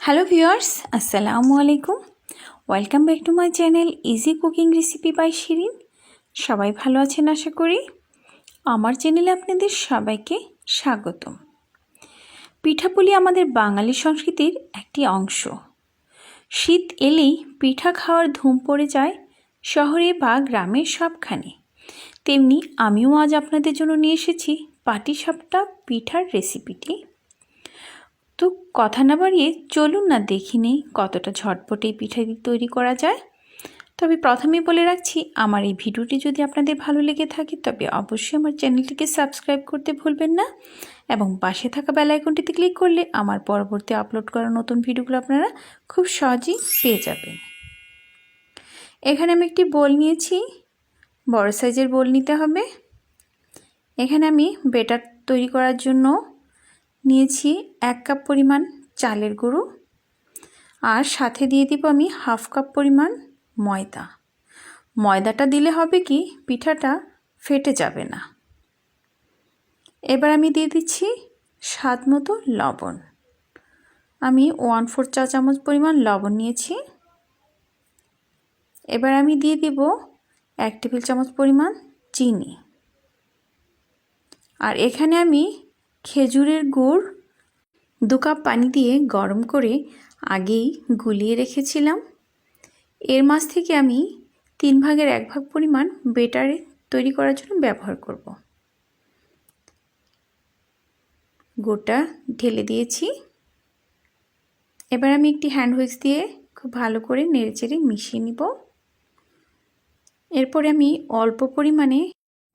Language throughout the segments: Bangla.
হ্যালো ভিউয়ার্স আসসালামু আলাইকুম welcome back to my channel easy cooking recipe by Shirin সবাই ভালো আছেন আশা করি। আমার চ্যানেলে আপনাদের সবাইকে স্বাগতম। পিঠাপুলি আমাদের বাঙালি সংস্কৃতির একটি অংশ। শীত এলেই পিঠা খাওয়ার ধুম পড়ে যায় শহরে বা গ্রামের সবখানে। তেমনি আমিও আজ আপনাদের জন্য নিয়ে এসেছি পাটিসাপটা পিঠার রেসিপিটি তো কথা না বাড়িয়ে চলুন না দেখি নেই কতটা ঝটপটে এই পিঠাটি তৈরি করা যায়। তবে প্রথমে বলে রাখছি, আমার এই ভিডিওটি যদি আপনাদের ভালো লেগে থাকে, তবে অবশ্যই আমার চ্যানেলটিকে সাবস্ক্রাইব করতে ভুলবেন না এবং পাশে থাকা বেল আইকনটিতে ক্লিক করলে আমার পরবর্তী আপলোড করা নতুন ভিডিওগুলো আপনারা খুব সহজেই পেয়ে যাবেন। এখানে আমি একটি বোল নিয়েছি, বড় সাইজের বোল নিতে হবে। এখানে আমি বেটার তৈরি করার জন্য নিয়েছি এক কাপ পরিমাণ চালের গুঁড়ো আর সাথে দিয়ে দিব আমি হাফ কাপ পরিমাণ ময়দা। ময়দাটা দিলে হবে কি, পিঠাটা ফেটে যাবে না। এবার আমি দিয়ে দিচ্ছি স্বাদ মতো লবণ। আমি ওয়ান ফোর চা চামচ পরিমাণ লবণ নিয়েছি। এবার আমি দিয়ে দিব এক টেবিল চামচ পরিমাণ চিনি। আর এখানে আমি খেজুরের গুড় দু কাপ পানি দিয়ে গরম করে আগেই গুলিয়ে রেখেছিলাম। এর মাছ থেকে আমি তিন ভাগের এক ভাগ পরিমাণ বেটারে তৈরি করার জন্য ব্যবহার করব। গোটা ঢেলে দিয়েছি। এবার আমি একটি হ্যান্ড হুইক্স দিয়ে খুব ভালো করে নেড়েচেড়ে মিশিয়ে নিব। এরপরে আমি অল্প পরিমাণে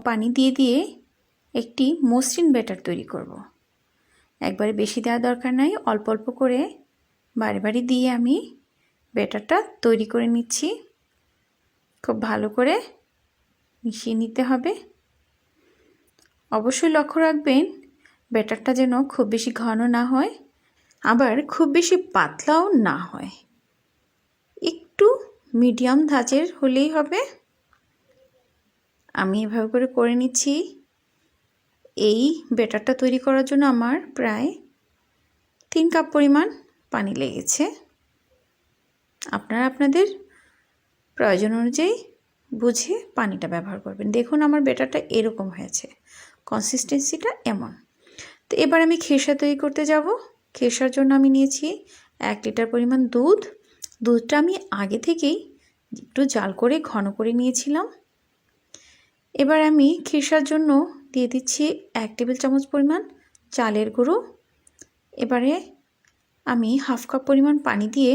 পানি দিয়ে দিয়ে একটি মসৃণ ব্যাটার তৈরি করব। একবারে বেশি দেওয়া দরকার নাই, অল্প অল্প করে বারে বারে দিয়ে আমি ব্যাটারটা তৈরি করে নিচ্ছি। খুব ভালো করে মিশিয়ে নিতে হবে। অবশ্যই লক্ষ্য রাখবেন, ব্যাটারটা যেন খুব বেশি ঘন না হয়, আবার খুব বেশি পাতলাও না হয়। একটু মিডিয়াম ধাঁচের হলেই হবে। আমি এভাবে করে করে নিচ্ছি। এই ব্যাটারটা তৈরি করার জন্য আমার প্রায় তিন কাপ পরিমাণ পানি লেগেছে। আপনারা আপনাদের প্রয়োজন অনুযায়ী বুঝে পানিটা ব্যবহার করবেন। দেখুন আমার ব্যাটারটা এরকম হয়েছে কনসিস্টেন্সিটা এমন। তো এবার আমি খেসা তৈরি করতে যাব। খেসার জন্য আমি নিয়েছি এক লিটার পরিমাণ দুধ। দুধটা আমি আগে থেকেই একটু জাল করে, ঘন করে নিয়েছিলাম। এবার আমি খেসার জন্য দিয়ে দিচ্ছি এক টেবিল চামচ পরিমাণ চালের গুঁড়ো। এবারে আমি হাফ কাপ পরিমাণ পানি দিয়ে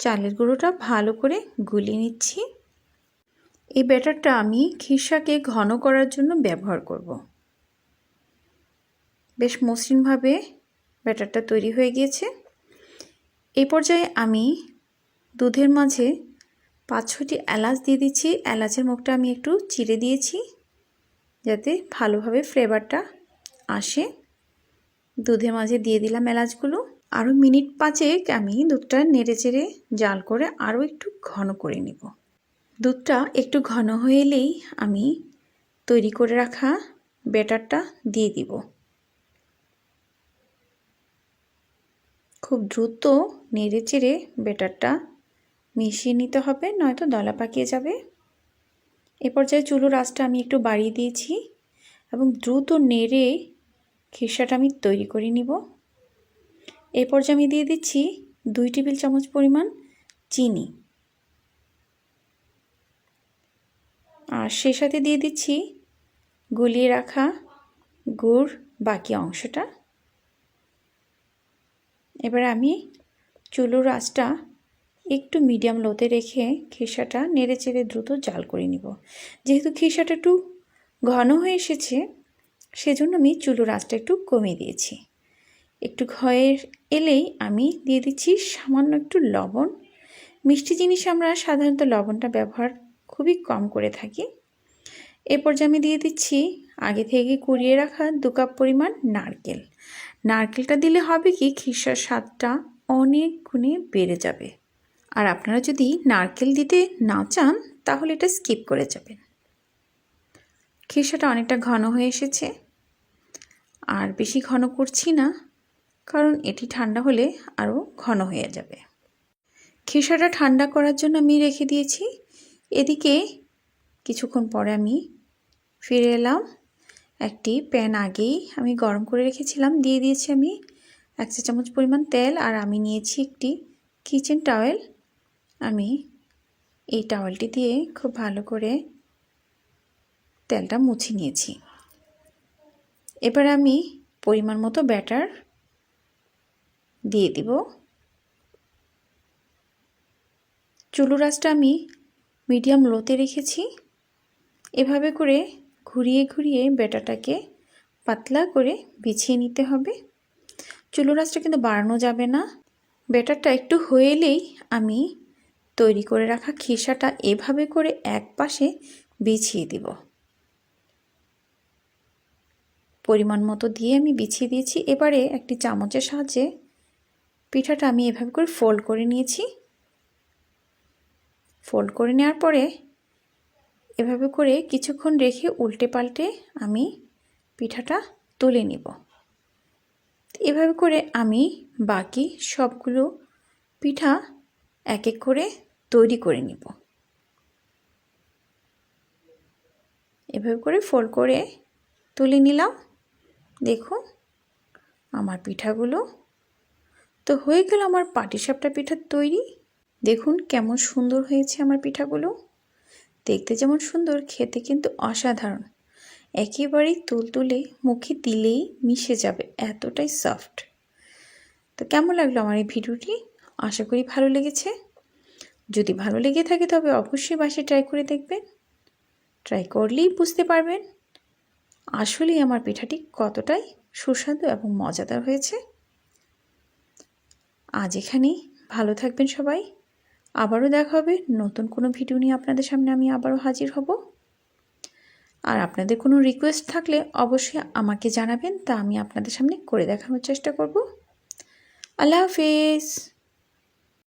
চালের গুঁড়োটা ভালো করে গুলিয়ে নিচ্ছি। এই ব্যাটারটা আমি খিসাকে ঘন করার জন্য ব্যবহার করব। বেশ মসৃণভাবে ব্যাটারটা তৈরি হয়ে গিয়েছে। এই পর্যায়ে আমি দুধের মাঝে পাঁচ ছটি এলাচ দিয়ে দিচ্ছি। এলাচের মুখটা আমি একটু চিড়ে দিয়েছি। যাতে ভালোভাবে ফ্লেভারটা আসে। দুধের মাঝে দিয়ে দিলাম এলাচগুলো। আরও মিনিট পাঁচেক আমি দুধটা নেড়ে চেড়ে জাল করে আরও একটু ঘন করে নিব। দুধটা একটু ঘন হয়ে এলেই আমি তৈরি করে রাখা ব্যাটারটা দিয়ে দিব। খুব দ্রুত নেড়ে চেড়ে ব্যাটারটা মিশিয়ে নিতে হবে, নয়তো দলা পাকিয়ে যাবে। এ পর্যায়ে চুলোর আঁচটা আমি একটু বাড়িয়ে দিয়েছি এবং দ্রুত নেড়ে খিসাটা আমি তৈরি করে নিব। এ পর্যায়ে আমি দিয়ে দিচ্ছি দুই টেবিল চামচ পরিমাণ চিনি। আর সে সাথে দিয়ে দিচ্ছি গুলিয়ে রাখা গুড় বাকি অংশটা। এবার আমি চুলোর আঁচটা একটু মিডিয়াম লোতে রেখে খিসাটা নেড়ে চেড়ে দ্রুত জাল করে নিব। যেহেতু খিসাটা একটু ঘন হয়ে এসেছে, সেজন্য আমি চুলোর আঁচটা একটু কমিয়ে দিয়েছি। একটু ঘয়ে এলেই আমি দিয়ে দিচ্ছি সামান্য একটু লবণ। মিষ্টি জিনিস আমরা সাধারণত লবণটা ব্যবহার খুবই কম করে থাকি। এ পর্যায়ে আমি দিয়ে দিচ্ছি আগে থেকে কুড়িয়ে রাখা দু কাপ পরিমাণ নারকেল। নারকেলটা দিলে হবে কি খিসার স্বাদটা অনেক গুণে বেড়ে যাবে। আর আপনারা যদি নারকেল দিতে না চান, তাহলে এটা স্কিপ করে যাবেন। খিসাটা অনেকটা ঘন হয়ে এসেছে। আর বেশি ঘন করছি না, কারণ এটি ঠান্ডা হলে আরও ঘন হয়ে যাবে। খেসাটা ঠান্ডা করার জন্য আমি রেখে দিয়েছি। এদিকে কিছুক্ষণ পরে আমি ফিরে এলাম। একটি প্যান আগেই আমি গরম করে রেখেছিলাম। দিয়ে দিয়েছি আমি এক চা চামচ পরিমাণ তেল আর আমি নিয়েছি একটি কিচেন টাওয়েল। আমি এই টাওয়েলটি দিয়ে খুব ভালো করে তেলটা মুছে নিয়েছি। এবার আমি পরিমাণ মতো ব্যাটার দিয়ে দিব। চুলু রাসটা আমি মিডিয়াম লোতে রেখেছি। এভাবে করে ঘুরিয়ে ঘুরিয়ে ব্যাটাটাকে পাতলা করে বিছিয়ে নিতে হবে। চুলু রাসটা কিন্তু বাড়ানো যাবে না। ব্যাটারটা একটু হয়ে এলেই আমি তৈরি করে রাখা খিসাটা এভাবে করে এক পাশে বিছিয়ে দিব। পরিমাণ মতো দিয়ে আমি বিছিয়ে দিয়েছি। এবারে একটি চামচের সাহায্যে পিঠাটা আমি এভাবে করে ফোল্ড করে নিয়েছি। ফোল্ড করে নেওয়ার পরে এভাবে করে কিছুক্ষণ রেখে উল্টে পাল্টে আমি পিঠাটা তুলে নিব। এভাবে করে আমি বাকি সবগুলো পিঠা এক এক করে তৈরি করে নিব। এভাবে করে ফোল্ড করে তুলে নিলাম। দেখুন, আমার পিঠাগুলো তো হয়ে গেল আমার পাটিসাপটা পিঠার তৈরি। দেখুন কেমন সুন্দর হয়েছে আমার পিঠাগুলো। দেখতে যেমন সুন্দর, খেতে কিন্তু অসাধারণ। একেবারেই তুলতুলে মুখে দিলেই মিশে যাবে, এতটাই সফট তো কেমন লাগল আমার এই ভিডিওটি? আশা করি ভালো লেগেছে। যদি ভালো লেগে থাকে তবে অবশ্যই বাসে ট্রাই করে দেখবেন। ট্রাই করলেই বুঝতে পারবেন আসলেই আমার পিঠাটি কতটাই সুস্বাদু এবং মজাদার হয়েছে। আজ এখানেই, ভালো থাকবেন সবাই। আবারও দেখা হবে নতুন কোনো ভিডিও নিয়ে আপনাদের সামনে আমি আবারও হাজির হব। আর আপনাদের কোনো রিকোয়েস্ট থাকলে অবশ্যই আমাকে জানাবেন, তা আমি আপনাদের সামনে করে দেখানোর চেষ্টা করব। আল্লাহ হাফিজ।